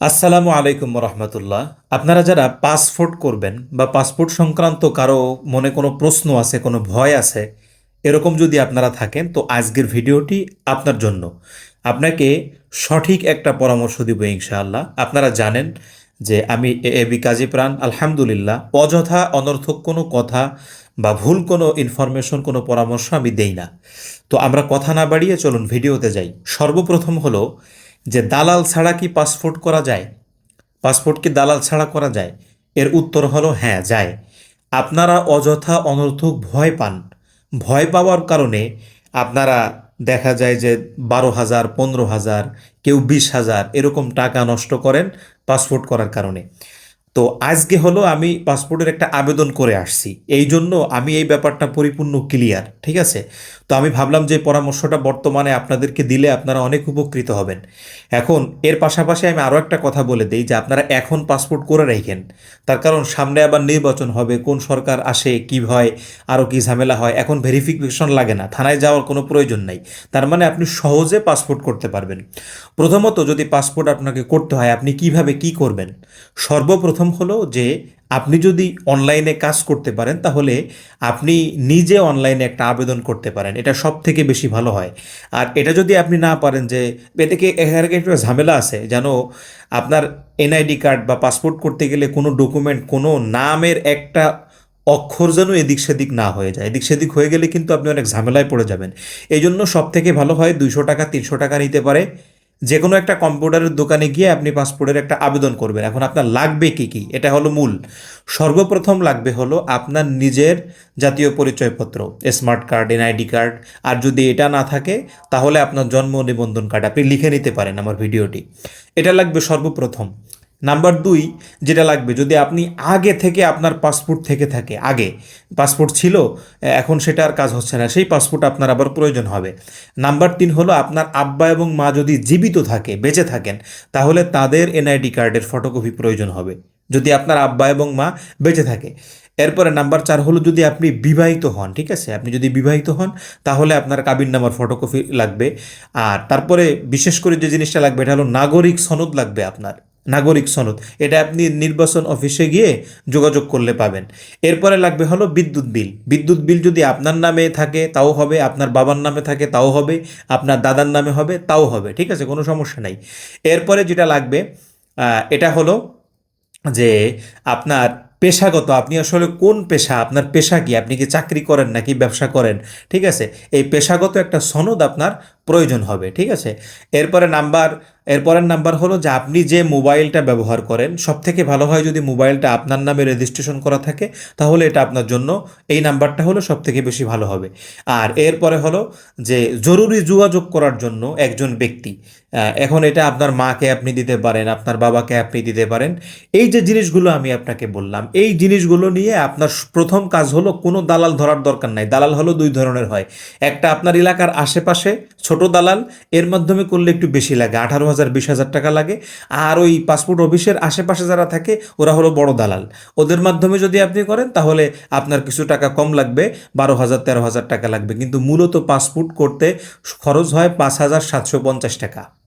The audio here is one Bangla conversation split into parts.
আসসালামু আলাইকুম রহমতুল্লাহ আপনারা যারা পাসপোর্ট করবেন বা পাসপোর্ট সংক্রান্ত কারও মনে কোনো প্রশ্ন আছে, কোনো ভয় আছে, এরকম যদি আপনারা থাকেন, তো আজকের ভিডিওটি আপনার জন্য। আপনাকে সঠিক একটা পরামর্শ দিব ইনশাআল্লাহ। আপনারা জানেন যে আমি এ বি কাজী প্রাণ, আলহামদুলিল্লাহ, অযথা অনর্থক কোনো কথা বা ভুল কোনো ইনফরমেশন, কোনো পরামর্শ আমি দেই না। তো আমরা কথা না বাড়িয়ে চলুন ভিডিওতে যাই। সর্বপ্রথম হলো যে দালাল ছাড়া কি পাসপোর্ট করা যায়? পাসপোর্ট কি দালাল ছাড়া করা যায়? এর উত্তর হলো হ্যাঁ যায়। আপনারা অযথা অনর্থক ভয় পান। ভয় পাওয়ার কারণে আপনারা দেখা যায় যে বারো হাজার, পনেরো হাজার, কেউ বিশ হাজার এরকম টাকা নষ্ট করেন পাসপোর্ট করার কারণে। তো আজকে হলো আমি পাসপোর্টের একটা আবেদন করে আসছি। এই জন্য আমি এই ব্যাপারটা পরিপূর্ণ ক্লিয়ার, ঠিক আছে? তো আমি ভাবলাম যে পরামর্শটা বর্তমানে আপনাদেরকে দিলে আপনারা অনেক উপকৃত হবেন। এখন এর পাশাপাশি আমি আরও একটা কথা বলে দিই যে আপনারা এখন পাসপোর্ট করে রাখেন। তার কারণ সামনে আবার নির্বাচন হবে, কোন সরকার আসে, কী হয়, আরও কী ঝামেলা হয়, এখন ভেরিফিকেশন লাগে না, থানায় যাওয়ার কোনো প্রয়োজন নাই। তার মানে আপনি সহজে পাসপোর্ট করতে পারবেন। প্রথমত যদি পাসপোর্ট আপনাকে করতে হয়, আপনি কীভাবে কি করবেন? সর্বপ্রথম হলো যে আপনি যদি অনলাইনে কাজ করতে পারেন, তাহলে আপনি নিজে অনলাইনে একটা আবেদন করতে পারেন। এটা সব থেকে বেশি ভালো হয়। আর এটা যদি আপনি না পারেন যে এ থেকে এখানে একটা ঝামেলা আছে? যেন আপনার এনআইডি কার্ড বা পাসপোর্ট করতে গেলে কোনো ডকুমেন্ট কোনো নামের একটা অক্ষর যেন এদিক সেদিক না হয়ে যায়। এদিক সেদিক হয়ে গেলে কিন্তু আপনি অনেক ঝামেলায় পড়ে যাবেন। এই জন্য সব থেকে ভালো হয় দুইশো টাকা, তিনশো টাকা নিতে পারে। যে কোনো একটা কম্পিউটারের দোকানে গিয়ে আপনি পাসপোর্টের একটা আবেদন করবেন। এখন আপনার লাগবে কি কি? এটা হলো মূল। সর্বপ্রথম লাগবে হলো আপনার নিজের জাতীয় পরিচয়পত্র, স্মার্ট কার্ড, এনআইডি কার্ড। আর যদি এটা না থাকে, তাহলে আপনার জন্ম নিবন্ধন কার্ড। আপনি লিখে নিতে পারেন আমার ভিডিওটি। এটা লাগবে সর্বপ্রথম। নাম্বার দুই, যেটা লাগবে, যদি আপনি আগে থেকে আপনার পাসপোর্ট থেকে থাকে, আগে পাসপোর্ট ছিল এখন সেটা আর কাজ হচ্ছে না, সেই পাসপোর্ট আপনার আবার প্রয়োজন হবে। নাম্বার তিন হলো, আপনার আব্বা এবং মা যদি জীবিত থাকে, বেঁচে থাকেন, তাহলে তাদের এনআইডি কার্ডের ফটোকপি প্রয়োজন হবে, যদি আপনার আব্বা এবং মা বেঁচে থাকে। এরপরে নাম্বার চার হলো, যদি আপনি বিবাহিত হন, ঠিক আছে, আপনি যদি বিবাহিত হন, তাহলে আপনার কাবিন নামার ফটোকপি লাগবে। আর তারপরে বিশেষ করে যে জিনিসটা লাগবে, এটা হলো নাগরিক সনদ লাগবে আপনার। নাগরিক সনদ। এটা আপনি নির্বাচন অফিসে গিয়ে যোগাযোগ করলে পাবেন। এরপরে লাগবে হলো বিদ্যুৎ বিল। বিদ্যুৎ বিল যদি আপনার নামে থাকে, তাও হবে। আপনার বাবার নামে থাকে, তাও হবে। আপনার দাদার নামে হবে, তাও হবে। ঠিক আছে? কোনো সমস্যা নাই। এরপরে যেটা লাগবে এটা হলো যে আপনার পেশাগত, আপনি আসলে কোন পেশা, আপনার পেশা কি? আপনি কি চাকরি করেন নাকি ব্যবসা করেন? ঠিক আছে? এই পেশাগত একটা সনদ আপনার প্রয়োজন হবে। ঠিক আছে? এরপরে নাম্বার এরপরের নাম্বার হলো যে আপনি যে মোবাইলটা ব্যবহার করেন সব থেকে ভালো হয় যদি মোবাইলটা আপনার নামে রেজিস্ট্রেশন করা থাকে, তাহলে এটা আপনার জন্য এই নাম্বারটা হলো সব থেকে বেশি ভালো হবে। আর এরপরে হলো যে জরুরি যোগাযোগ করার জন্য একজন ব্যক্তি এখন এটা আপনার মাকে আপনি দিতে পারেন, আপনার বাবাকে আপনি দিতে পারেন, এই যে জিনিসগুলো আমি আপনাকে বললাম, এই জিনিসগুলো নিয়ে আপনার প্রথম কাজ হলো কোনো দালাল ধরার দরকার নাই। দালাল হলো দুই ধরনের হয়। একটা আপনার এলাকার আশেপাশে ছোট দালাল, এর মাধ্যমে করলে একটু বেশি লাগে। আঠারো হাজার বিশ হাজার টাকা লাগে। আর ওই পাসপোর্ট অফিসের আশেপাশে যারা থাকে, ওরা হলো বড় দালাল। ওদের মাধ্যমে যদি আপনি করেন, তাহলে আপনার কিছু টাকা কম লাগবে, বারো হাজার তেরো হাজার টাকা লাগবে। কিন্তু মূলত পাসপোর্ট করতে খরচ হয় পাঁচ হাজার সাতশো পঞ্চাশ টাকা।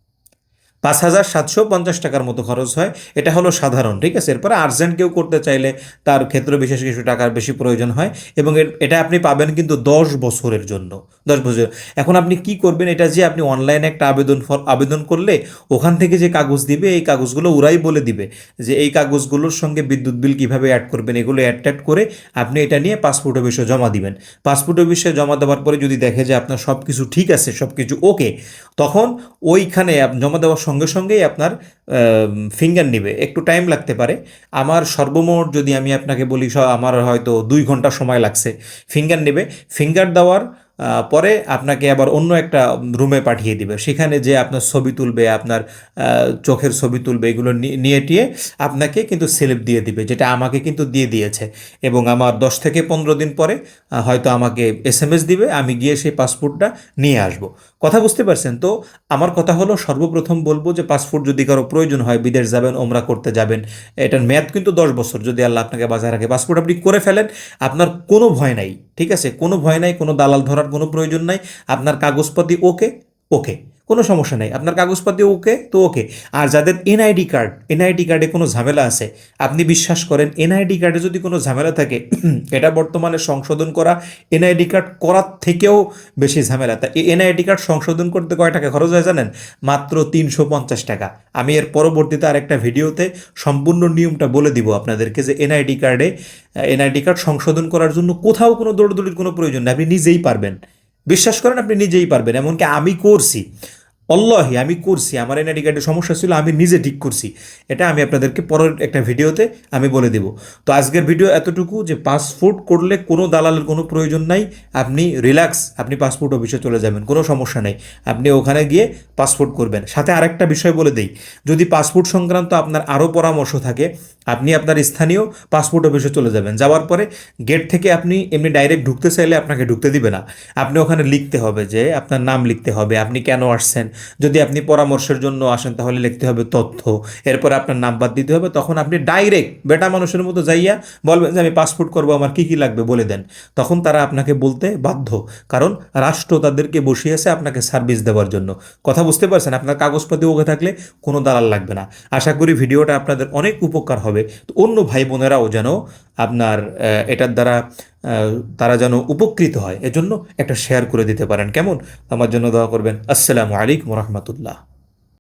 পাঁচ হাজার সাতশো পঞ্চাশ টাকার মতো খরচ হয়। এটা হলো সাধারণ, ঠিক আছে? এরপরে আর্জেন্ট কেউ করতে চাইলে তার ক্ষেত্রে বিশেষ কিছু টাকার বেশি প্রয়োজন হয় এবং এটা আপনি পাবেন কিন্তু দশ বছরের জন্য। দশ বছর। এখন আপনি কি করবেন, এটা যে আপনি অনলাইনে একটা আবেদন আবেদন করলে ওখান থেকে যে কাগজ দিবে, এই কাগজগুলো ওরাই বলে দিবে যে এই কাগজগুলোর সঙ্গে বিদ্যুৎ বিল কীভাবে অ্যাড করবেন, এগুলো অ্যাড ট্যাড করে আপনি এটা নিয়ে পাসপোর্ট অফিসে জমা দিবেন। পাসপোর্ট অফিসে জমা দেওয়ার পরে যদি দেখে যে আপনার সব কিছু ঠিক আছে সব কিছু ওকে তখন ওইখানে জমা দেওয়ার সঙ্গে সঙ্গেই আপনার ফিঙ্গার নিবে। একটু টাইম লাগতে পারে। আমার সর্বমোট যদি আমি আপনাকে বলি আমার হয়তো দুই ঘণ্টা সময় লাগছে। ফিঙ্গার নেবে। ফিঙ্গার দেওয়ার পরে আপনাকে আবার অন্য একটা রুমে পাঠিয়ে দিবে। সেখানে যে আপনার ছবি তুলবে, আপনার চোখের ছবি তুলবে, এগুলো নিয়ে টিয়ে আপনাকে কিন্তু স্লিপ দিয়ে দিবে, যেটা আমাকে কিন্তু দিয়ে দিয়েছে। এবং আমার দশ থেকে পনেরো দিন পরে হয়তো আমাকে এস এম এস দিবে, আমি গিয়ে সেই পাসপোর্টটা নিয়ে আসব। কথা বুঝতে পারছেন? তো আমার কথা হলো, সর্বপ্রথম বলব যে পাসপোর্ট যদি কারও প্রয়োজন হয়, বিদেশ যাবেন, ওমরা করতে যাবেন, এটার মেয়াদ কিন্তু দশ বছর। যদি আল্লাহ আপনাকে বাজায় রাখে পাসপোর্ট আপনি করে ফেলেন, আপনার কোনো ভয় নাই। ঠিক আছে? কোনো ভয় নাই, কোনো দালাল ধরার কোনো প্রয়োজন নাই। আপনার কাগজপাতি ওকে ওকে। কোনো সমস্যা নেই। আপনার কাগজপাতি ওকে, তো ওকে। আর যাদের এনআইডি কার্ড এনআইডি কার্ডে কোনো ঝামেলা আছে, আপনি বিশ্বাস করেন এনআইডি কার্ডে যদি কোনো ঝামেলা থাকে, এটা বর্তমানে সংশোধন করা এনআইডি কার্ড করার থেকেও বেশি ঝামেলা। তা এনআইডি কার্ড সংশোধন করতে কয় টাকা খরচ হয় জানেন? মাত্র তিনশো পঞ্চাশ টাকা। আমি এর পরবর্তীতে আরেকটা ভিডিওতে সম্পূর্ণ নিয়মটা বলে দিব আপনাদেরকে যে এনআইডি কার্ডে এনআইডি কার্ড সংশোধন করার জন্য কোথাও কোনো দৌড়দৌড়ির কোনো প্রয়োজন নেই, আপনি নিজেই পারবেন। বিশ্বাস করেন, আপনি নিজেই পারবেন। এমনকি আমি করছি। অল্লাহি, আমি করছি, আমার এনআইডি কার্ডের সমস্যা ছিল, আমি নিজে ঠিক করছি। এটা আমি আপনাদেরকে পরের একটা ভিডিওতে আমি বলে দেব। তো আজকের ভিডিও এতটুকু যে পাসপোর্ট করলে কোনো দালালের কোনো প্রয়োজন নাই, আপনি রিল্যাক্স, আপনি পাসপোর্ট অফিসে চলে যাবেন, কোনো সমস্যা নেই। আপনি ওখানে গিয়ে পাসপোর্ট করবেন। সাথে আরেকটা বিষয় বলে দেই, যদি পাসপোর্ট সংক্রান্ত আপনার আরও পরামর্শ থাকে, আপনি আপনার স্থানীয় পাসপোর্ট অফিসে চলে যাবেন। যাওয়ার পরে গেট থেকে আপনি এমনি ডাইরেক্ট ঢুকতে চাইলে আপনাকে ঢুকতে দিবে না। আপনি ওখানে লিখতে হবে যে আপনার নাম লিখতে হবে, আপনি কেন আসছেন যদি আপনি পরামর্শের জন্য আসেন, তাহলে লিখতে হবে তথ্য। এরপরে আপনার নাম্বার দিতে হবে, তখন আপনি ডাইরেক্ট বেটা মানুষের মতো যাইয়া বলবেন যে, আমি পাসপোর্ট করব, আমার কি কি লাগবে? বলে দেন। তখন তারা আপনাকে বলতে বাধ্য। কারণ রাষ্ট্র তাদেরকে বসিয়েছে আপনাকে সার্ভিস দেওয়ার জন্য। কথা বুঝতে পারছেন? আপনার কাগজপাতি ওকে থাকলে কোনো দালাল লাগবে না। আশা করি ভিডিওটা আপনাদের অনেক উপকার হবে। তো অন্য ভাই বোনেরাও যেন আপনার এটার দ্বারা তারা যেন উপকৃত হয়। এজন্য একটা শেয়ার করে দিতে পারেন। কেমন? আমার জন্য দোয়া করবেন। আসসালামু আলাইকুম রহমতুল্লাহ।